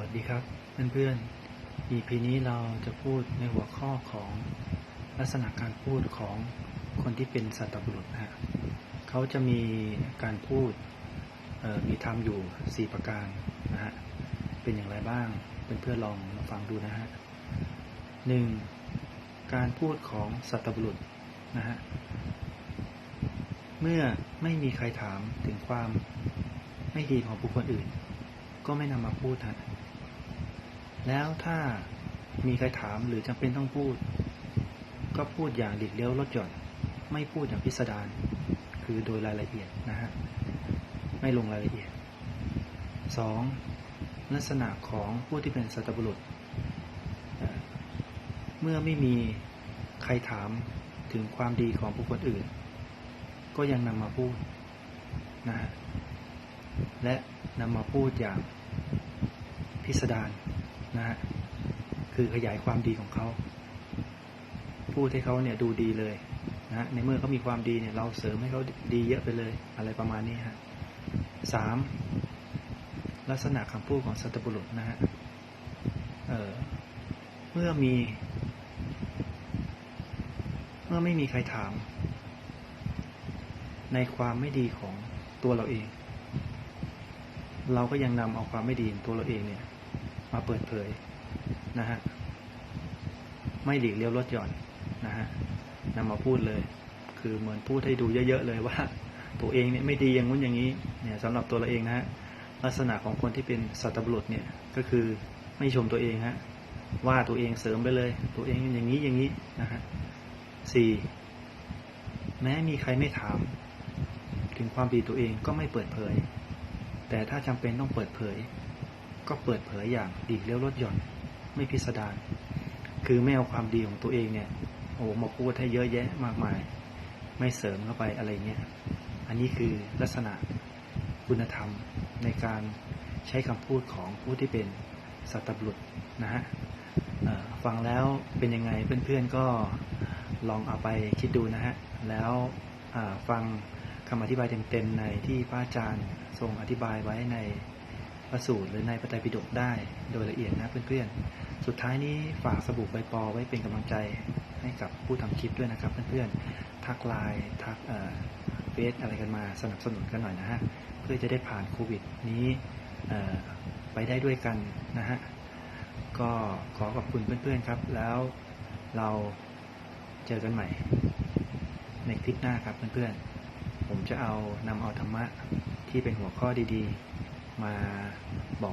วัสดีครับเพื่อนๆ EP นี้เราจะพูดในหัวข้อของลักษณะการพูดของคนที่เป็นสัตบุรุษนะฮะเขาจะมีการพูดมีธรรมอยู่ 4 ประการนะฮะเป็นอย่างไรบ้างเพื่อนๆลองมาฟังดูนะฮะหนึ่งการพูดของสัตบุรุษนะฮะเมื่อไม่มีใครถามถึงความไม่ดีของบุคคลอื่น ก็ไม่นำมาพูดฮะ แล้วถ้ามีใครถามหรือจำเป็นต้องพูด ก็พูดอย่างหลีกเลี้ยวลดหย่อน ไม่พูดอย่างพิสดารคือโดยรายละเอียดนะฮะไม่ลงรายละเอียด 2. ลักษณะของผู้ที่เป็นสัตบุรุษเอ่อเมื่อไม่มีใครถามถึงความดีของบุคคลอื่น ก็ยังนำมาพูดนะฮะและนำมาพูดอย่างพิสดาร นะฮะคือขยายความดีของเขาพูดให้เขาเนี่ยดูดีเลยนะในเมื่อเขามีความดีเนี่ยเราเสริมให้เขาดีเยอะไปเลย อะไรประมาณนี้ฮะสามลักษณะคำพูดของสัตบุรุษนะฮะเออเมื่อมี เมื่อไม่มีใครถาม ในความไม่ดีของตัวเราเอง เราก็ยังนำเอาความไม่ดีของตัวเราเองเนี่ย มาเปิดเผยนะฮะไม่หลีกเลี้ยวลดหย่อนนะฮะนำมาพูดเลย คือเหมือนพูดให้ดูเยอะๆเลยว่า ตัวเองเนี่ยไม่ดีอย่างงู้นอย่างนี้เนี่ยสำหรับตัวเราเองนะฮะลักษณะของคนที่เป็นสัตบุรุษเนี่ยก็คือไม่ชมตัวเองฮะว่าตัวเองเสริมไปเลย ตัวเองอย่างนี้อย่างนี้นะฮะสี่แม้มีใครไม่ถาม ถึงความดีตัวเองก็ไม่เปิดเผย แต่ถ้าจำเป็นต้องเปิดเผย ก็เปิดเผยอย่างดีเลี้ยวลดหย่อนไม่พิสดารคือไม่เอาความดีของตัวเองเนี่ยโอ้มาพูดให้เยอะแยะมากมาย ไม่เสริมเข้าไปอะไรเงี้ยอันนี้คือลักษณะคุณธรรมในการใช้คำพูดของผู้ที่เป็นสัตบุรุษนะฮะฟังแล้วเป็นยังไงเพื่อนๆก็ลองเอาไปคิดดูนะฮะแล้วฟังคำอธิบายเต็มๆในที่พระอาจารย์ทรงอธิบายไว้ใน ระสูตรหรือในพระไตรปิฎกได้โดยละเอียดนะเพื่อนๆ สุดท้ายนี้ฝากสบู่ใบปอไว้เป็นกำลังใจให้กับผู้ทำคลิปด้วยนะครับเพื่อนๆ ทักไลน์ทักเฟซอะไรกันมาสนับสนุนกันหน่อยนะฮะ เพื่อจะได้ผ่านโควิดนี้ไปได้ด้วยกันนะฮะ ก็ขอขอบคุณเพื่อนๆครับ แล้วเราเจอกันใหม่ ในคลิปหน้าครับเพื่อนๆ ผมจะเอานำเอาธรรมะที่เป็นหัวข้อดีๆ มาบอก